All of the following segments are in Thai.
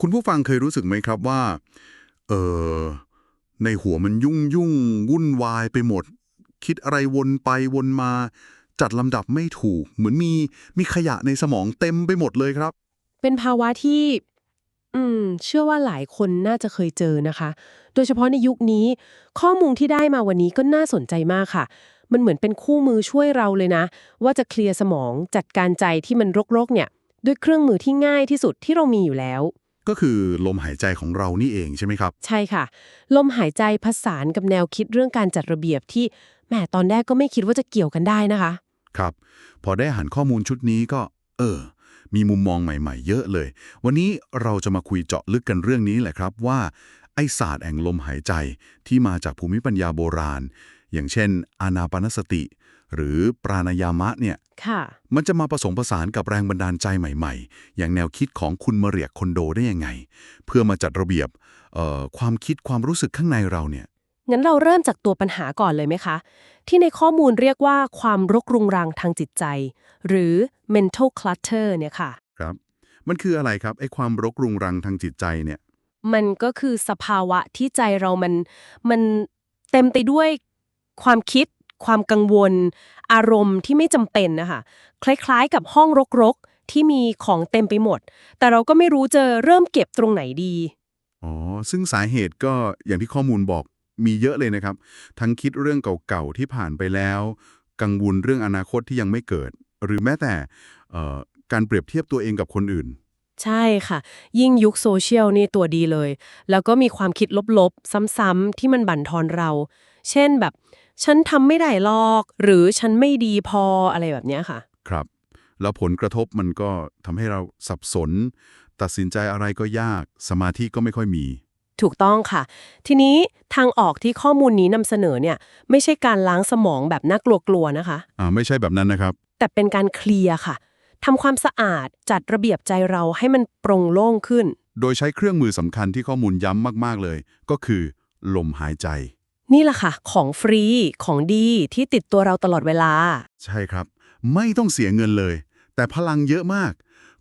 คุณผู้ฟังเคยรู้สึกไหมครับว่า เออในหัวมันยุ่งยุ่งวุ่นวายไปหมด คิดอะไรวนไปวนมา จัดลำดับไม่ถูก เหมือนมีมีขยะในสมองเต็มไปหมดเลยครับ เป็นภาวะที่ อืม เชื่อว่าหลายคนน่าจะเคยเจอนะคะ โดยเฉพาะในยุคนี้ ข้อมูลที่ได้มาวันนี้ก็น่าสนใจมากค่ะ มันเหมือนเป็นคู่มือช่วยเราเลยนะ ว่าจะเคลียร์สมองจัดการใจที่มันรกๆเนี่ย ด้วยเครื่องมือที่ง่ายที่สุดที่เรามีอยู่แล้ว ก็คือลมหายใจของเรานี่เองใช่ไหมครับ ใช่ค่ะ ลมหายใจผสานกับแนวคิดเรื่องการจัดระเบียบที่แหมตอนแรกก็ไม่คิดว่าจะเกี่ยวกันได้นะคะ ครับ พอได้อ่านข้อมูลชุดนี้ก็ เออ มีมุมมองใหม่ ๆ เยอะเลย วันนี้เราจะมาคุยเจาะลึกกันเรื่องนี้แหละครับว่าไอศาสตร์แห่งลมหายใจที่มาจากภูมิปัญญาโบราณ อย่างเช่น อานาปานสติ หรือปราณายามะเนี่ย ค่ะมันจะมาผสมผสานกับแรงบันดาลใจใหม่ๆ อย่างแนวคิดของคุณมาเรียกคอนโดได้ยังไง เพื่อมาจัดระเบียบเอ่อความคิดความรู้สึกข้างในเราเนี่ยงั้นเราเริ่มจากตัวปัญหาก่อนเลยไหมคะ ที่ในข้อมูลเรียกว่าความรกรุงรังทางจิตใจ หรือ mental clutter เนี่ยค่ะ ครับ มันคืออะไรครับไอ้ความรกรุงรังทางจิตใจเนี่ย มันก็คือสภาวะที่ใจเรามันมันเต็มไปด้วยความคิด ความกังวล อารมณ์ที่ไม่จำเป็นนะคะคล้ายๆ กับห้องรกๆ ที่มีของเต็มไปหมด แต่เราก็ไม่รู้จะเริ่มเก็บตรงไหนดีอ๋อซึ่งสาเหตุก็อย่างที่ข้อมูลบอกมีเยอะเลยนะครับ ทั้งคิดเรื่องเก่าๆที่ผ่านไปแล้ว กังวลเรื่องอนาคตที่ยังไม่เกิด หรือแม้แต่เอ่อการเปรียบเทียบตัวเองกับคนอื่น ใช่ค่ะ ยิ่งยุคโซเชียลนี่ตัวดีเลย แล้วก็มีความคิดลบๆ ซ้ำๆที่มันบั่นทอนเรา เช่นแบบ ฉันทำไม่ได้หรอก หรือฉันไม่ดีพออะไรแบบเนี้ยค่ะ ครับ แล้วผลกระทบมันก็ทำให้เราสับสน ตัดสินใจอะไรก็ยาก สมาธิก็ไม่ค่อยมี ถูกต้องค่ะ ทีนี้ทางออกที่ข้อมูลนี้นำเสนอเนี่ย ไม่ใช่การล้างสมองแบบน่ากลัวๆนะคะ อ่าไม่ใช่แบบนั้นนะครับ แต่เป็นการเคลียร์ค่ะทำความสะอาดจัดระเบียบใจเราให้มันโปร่งโล่งขึ้น โดยใช้เครื่องมือสำคัญที่ข้อมูลย้ำมากๆเลย ก็คือ ลมหายใจ นี่แหละค่ะ ของฟรีของดีที่ติดตัวเราตลอดเวลา ใช่ครับ ไม่ต้องเสียเงินเลย แต่พลังเยอะมาก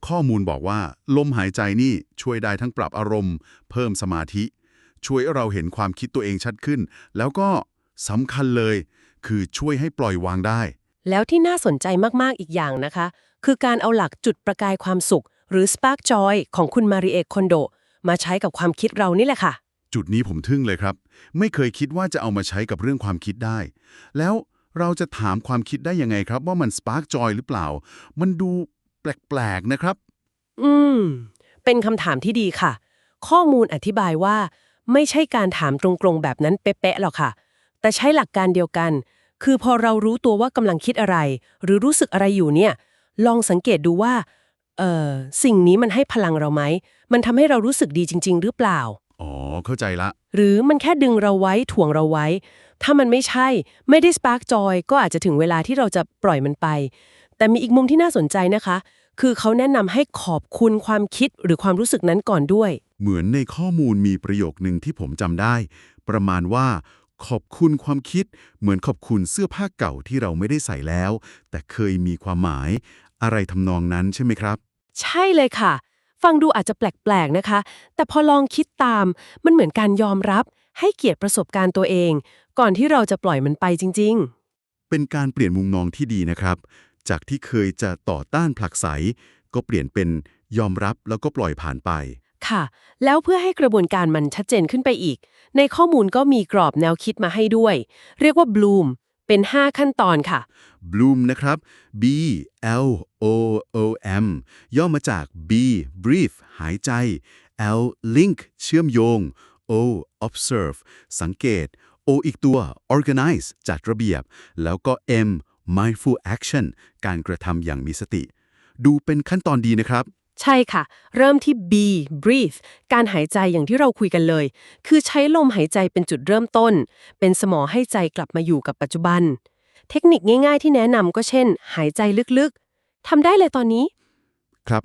ข้อมูลบอกว่า ลมหายใจนี่ช่วยได้ทั้งปรับอารมณ์ เพิ่มสมาธิ ช่วยให้เราเห็นความคิดตัวเองชัดขึ้น แล้วก็สำคัญเลย คือช่วยให้ปล่อยวางได้ แล้วที่น่าสนใจมาก ๆ อีกอย่างนะคะ คือการเอาหลักจุดประกายความสุข หรือ Spark Joy ของคุณมาริเอกคอนโด มาใช้กับความคิดเรานี่แหละค่ะ จุดนี้ผมทึ่งเลยครับ ไม่เคยคิดว่าจะเอามาใช้กับเรื่องความคิดได้ แล้วเราจะถามความคิดได้ยังไงครับ ว่ามัน Spark Joy หรือเปล่า มันดูแปลกๆนะครับ อืม เป็นคำถามที่ดีค่ะ ข้อมูลอธิบายว่า ไม่ใช่การถามตรงๆแบบนั้นเป๊ะๆหรอกค่ะ แต่ใช้หลักการเดียวกัน คือพอเรารู้ตัวว่ากำลังคิดอะไร หรือรู้สึกอะไรอยู่เนี่ย ลองสังเกตดูว่าเอ่อสิ่งนี้มันให้พลังเราไหม มันทำให้เรารู้สึกดีจริง ๆ หรือเปล่า อ๋อ เข้าใจละ หรือมันแค่ดึงเราไว้ถ่วงเราไว้ ถ้ามันไม่ใช่ไม่ได้สปาร์กจอยก็อาจจะถึงเวลาที่เราจะปล่อยมันไป แต่มีอีกมุมที่น่าสนใจนะคะ คือเขาแนะนำให้ขอบคุณความคิดหรือความรู้สึกนั้นก่อนด้วย เหมือนในข้อมูลมีประโยคหนึ่งที่ผมจำได้ ประมาณว่า ขอบคุณความคิด เหมือนขอบคุณเสื้อผ้าเก่าที่เราไม่ได้ใส่แล้ว แต่เคยมีความหมาย อะไรทำนองนั้นใช่ไหมครับ ใช่เลยค่ะ ฟังดูอาจจะแปลกๆนะคะ แต่พอลองคิดตาม มันเหมือนการยอมรับ ให้เกียรติประสบการณ์ตัวเอง ก่อนที่เราจะปล่อยมันไปจริง ๆ เป็นการเปลี่ยนมุมมองที่ดีนะครับ จากที่เคยจะต่อต้านผลักไส ก็เปลี่ยนเป็นยอมรับแล้วก็ปล่อยผ่านไป ค่ะ แล้วเพื่อให้กระบวนการมันชัดเจนขึ้นไปอีก ในข้อมูลก็มีกรอบแนวคิดมาให้ด้วย เรียกว่า Bloom เป็น 5 ขั้นตอนค่ะ Bloom นะครับ B L O O M ย่อมาจาก B Breathe หายใจ L Link เชื่อมโยง O Observe สังเกต O อีกตัว Organize จัดระเบียบ แล้วก็ M Mindful Action การกระทำอย่างมีสติ ดูเป็นขั้นตอนดีนะครับใช่ค่ะ เริ่มที่ B breathe การหายใจอย่างที่เราคุยกันเลย คือใช้ลมหายใจเป็นจุดเริ่มต้น เป็นสมองให้ใจกลับมาอยู่กับปัจจุบัน เทคนิคง่ายๆที่แนะนำก็เช่น หายใจลึกๆทำได้เลยตอนนี้ ครับ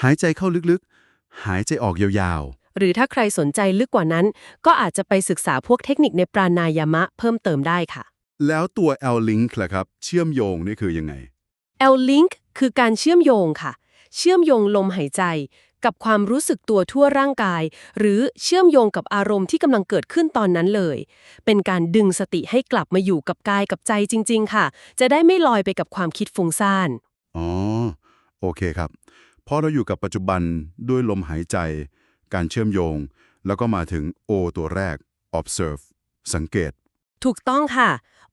หายใจเข้าลึกๆ หายใจออกยาวหรือถ้าใครสนใจลึกกว่านั้น ก็อาจจะไปศึกษาพวกเทคนิคในปราณายามะเพิ่มเติมได้ค่ะ ๆ แล้วตัว L Link ล่ะครับ เชื่อมโยงนี่คือยังไง L link คือการเชื่อมโยงค่ะ เชื่อมโยงลมหายใจ กับความรู้สึกตัวทั่วร่างกาย หรือเชื่อมโยงกับอารมณ์ที่กำลังเกิดขึ้นตอนนั้นเลย เป็นการดึงสติให้กลับมาอยู่กับกายกับใจจริง ๆ ค่ะ จะได้ไม่ลอยไปกับความคิดฟุ้งซ่านอ๋อโอเคครับพอเราอยู่กับปัจจุบันด้วยลมหายใจ การเชื่อมโยง แล้วก็มาถึง O ตัวแรก observe สังเกต ถูกต้องค่ะ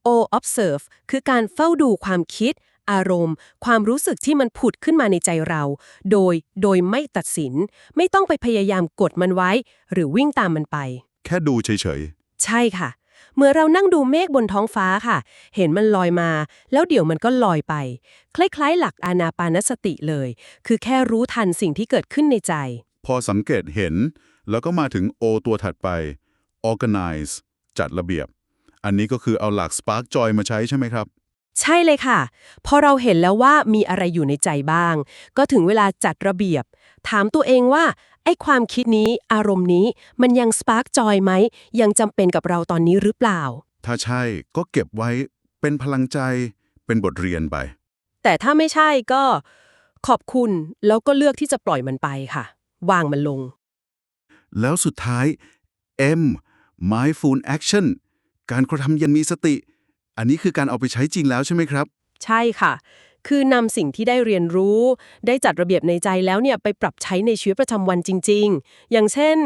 O observe คือการเฝ้าดูความคิด อารมณ์ ความรู้สึกที่มันผุดขึ้นมาในใจเรา โดยโดยไม่ตัดสิน ไม่ต้องไปพยายามกดมันไว้ หรือวิ่งตามมันไป แค่ดูเฉยใช่ค่ะ เมื่อเรานั่งดูเมฆบนท้องฟ้าค่ะ เห็นมันลอยมา แล้วเดี๋ยวมันก็ลอยไป คล้ายๆ หลักอานาปานสติเลย คือแค่รู้ทันสิ่งที่เกิดขึ้นในใจๆพอสังเกตเห็น แล้วก็มาถึง O ตัวถัดไป organize จัดระเบียบ อันนี้ก็คือเอาหลัก Spark Joy มาใช้ใช่ไหมครับ ใช่เลยค่ะ พอเราเห็นแล้วว่ามีอะไรอยู่ในใจบ้าง ก็ถึงเวลาจัดระเบียบ ถามตัวเองว่า ไอ้ความคิดนี้อารมณ์นี้มันยังสปาร์กจอยไหม ยังจำเป็นกับเราตอนนี้หรือเปล่า ถ้าใช่ก็เก็บไว้เป็นพลังใจ เป็นบทเรียนไป แต่ถ้าไม่ใช่ก็ขอบคุณแล้วก็เลือกที่จะปล่อยมันไปค่ะ วางมันลง แล้วสุดท้าย M mindful action การกระทำอยังมีสติ อันนี้คือการเอาไปใช้จริงแล้วใช่ไหมครับ ใช่ค่ะ คือนำสิ่งที่ได้เรียนรู้ ได้จัดระเบียบในใจแล้วเนี่ยไปปรับใช้ในชีวิตประจำวันจริง ๆ อย่างเช่น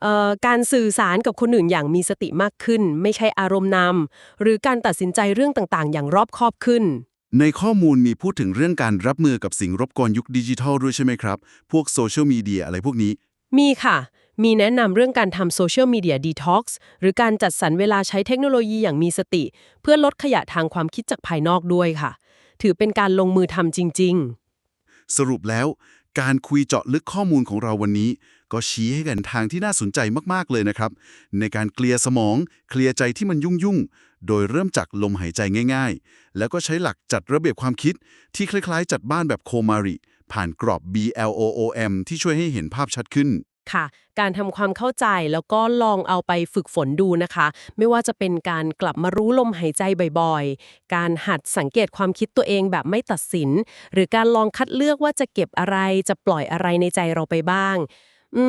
เอ่อการสื่อสารกับคนอื่นอย่างมีสติมากขึ้น ไม่ใช่อารมณ์นำหรือการตัดสินใจเรื่องต่างๆ อย่างรอบคอบขึ้นในข้อมูลมีพูดถึงเรื่องการรับมือกับสิ่งรบกวนยุคดิจิทัลด้วยใช่ไหมครับ พวกโซเชียลมีเดียอะไรพวกนี้ มีค่ะ มีแนะนำเรื่องการทำโซเชียลมีเดียดีท็อกซ์หรือการจัดสรรเวลาใช้เทคโนโลยีอย่างมีสติ เพื่อลดขยะทางความคิดจากภายนอกด้วยค่ะ ถือเป็นการลงมือทำจริง ๆ สรุปแล้วการคุยเจาะลึกข้อมูลของเราวันนี้ ก็ชี้ให้เห็นทางที่น่าสนใจมากๆเลยนะครับ ในการเคลียร์สมอง เคลียร์ใจที่มันยุ่งๆโดยเริ่มจากลมหายใจง่ายๆ แล้วก็ใช้หลักจัดระเบียบความคิดที่คล้ายๆ จัดบ้านแบบโคมาริ ผ่านกรอบ BLOOM ที่ช่วยให้เห็นภาพชัดขึ้น ค่ะ การทำความเข้าใจแล้วก็ลองเอาไปฝึกฝนดูนะคะ ไม่ว่าจะเป็นการกลับมารู้ลมหายใจบ่อยๆ การหัดสังเกตความคิดตัวเองแบบไม่ตัดสิน หรือการลองคัดเลือกว่าจะเก็บอะไรจะปล่อยอะไรในใจเราไปบ้าง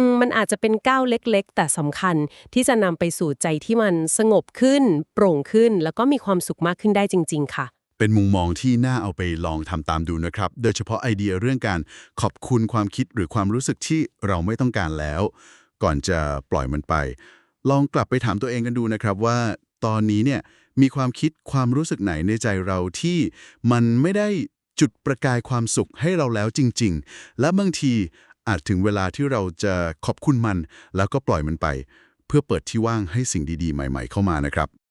มมันอาจจะเป็นก้าวเล็กๆ แต่สำคัญที่จะนำไปสู่ใจที่มันสงบขึ้น โปร่งขึ้น แล้วก็มีความสุขมากขึ้นได้จริง ๆ ค่ะ เป็นมุมมองที่น่าเอาไปลองทำตามดูนะครับ โดยเฉพาะไอเดียเรื่องการขอบคุณความคิดหรือความรู้สึกที่เราไม่ต้องการแล้ว ก่อนจะปล่อยมันไป ลองกลับไปถามตัวเองกันดูนะครับว่า ตอนนี้เนี่ยมีความคิดความรู้สึกไหนในใจเราที่มันไม่ได้จุดประกายความสุขให้เราแล้วจริง ๆ และบางทีอาจถึงเวลาที่เราจะขอบคุณมัน แล้วก็ปล่อยมันไป เพื่อเปิดที่ว่างให้สิ่งดีๆ ใหม่ ๆ เข้ามานะครับ